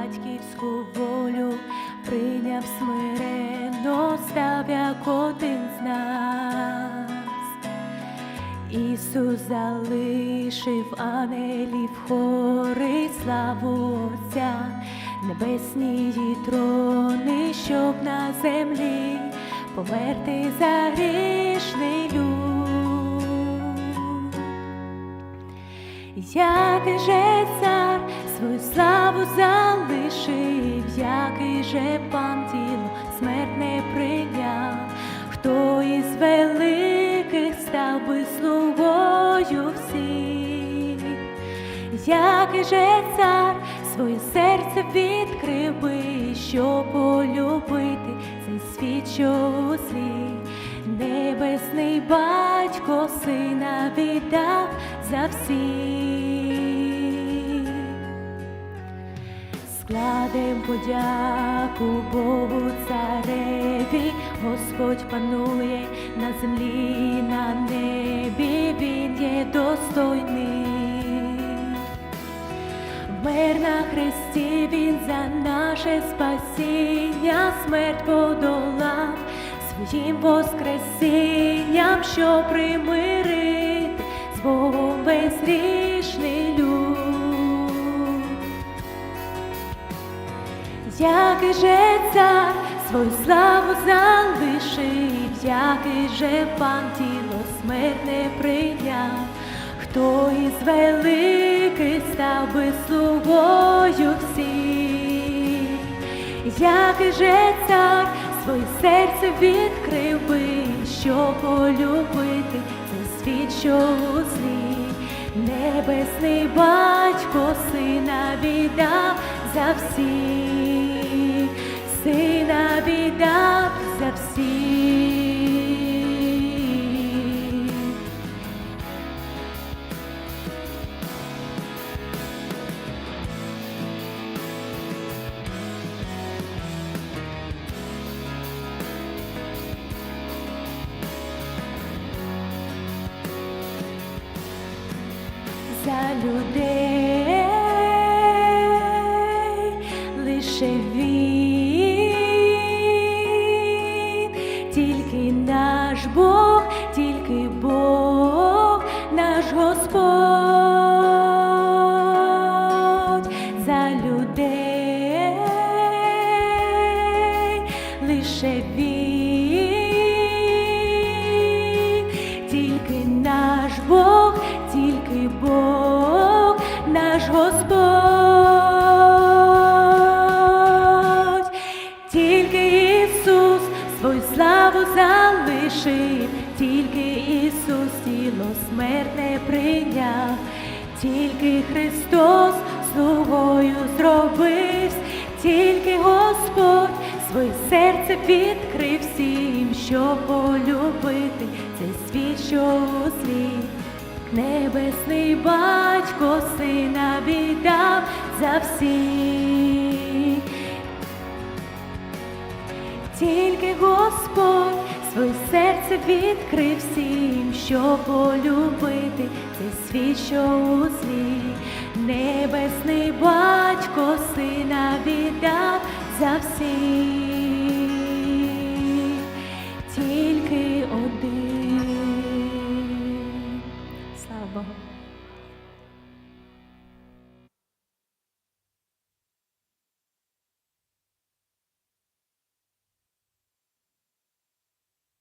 батьківську волю, прийняв смиренно, став як один з нас. Ісус залишив ангелів хори, славу Отця, небесні її трони, щоб на землі померти за грішний люд. Який же цар свою славу залишив, який же пан тіло смерть не прийняв, хто із великих став би слугою всіх, який же цар своє серце відкрив би, щоб полюбити цей світ, що у. Небесний батько сина віддав за всіх. Складем подяку Богу цареві, Господь панує на землі, на небі, Він є достойний. Вмер на хресті він за наше спасіння, смерть подолав своїм воскресінням, що примирити Який же цар свою славу залишив, який же пан тіло смерть не прийняв, хто із великих став би слугою всіх, який же цар своє серце відкрив би, щоб полюбити цей світ, що у злі. Небесний батько сина віддав за всіх, сина віддав за всіх. За людей. Лише він, тільки наш Бог, тільки Бог, наш Господь. За людей. Лише він, тільки наш Бог, тільки Бог, Господь, тільки Ісус свою славу залишив, тільки Ісус тіло смерть не прийняв, тільки Христос слугою зробився, тільки Господь своє серце відкрив всім, щоб полюбити цей світ, що у світ. Небесний батько сина віддав за всіх. Тільки Господь своє серце відкрив всім, щоб полюбити цей світ, що у злі. Небесний батько сина віддав за всіх.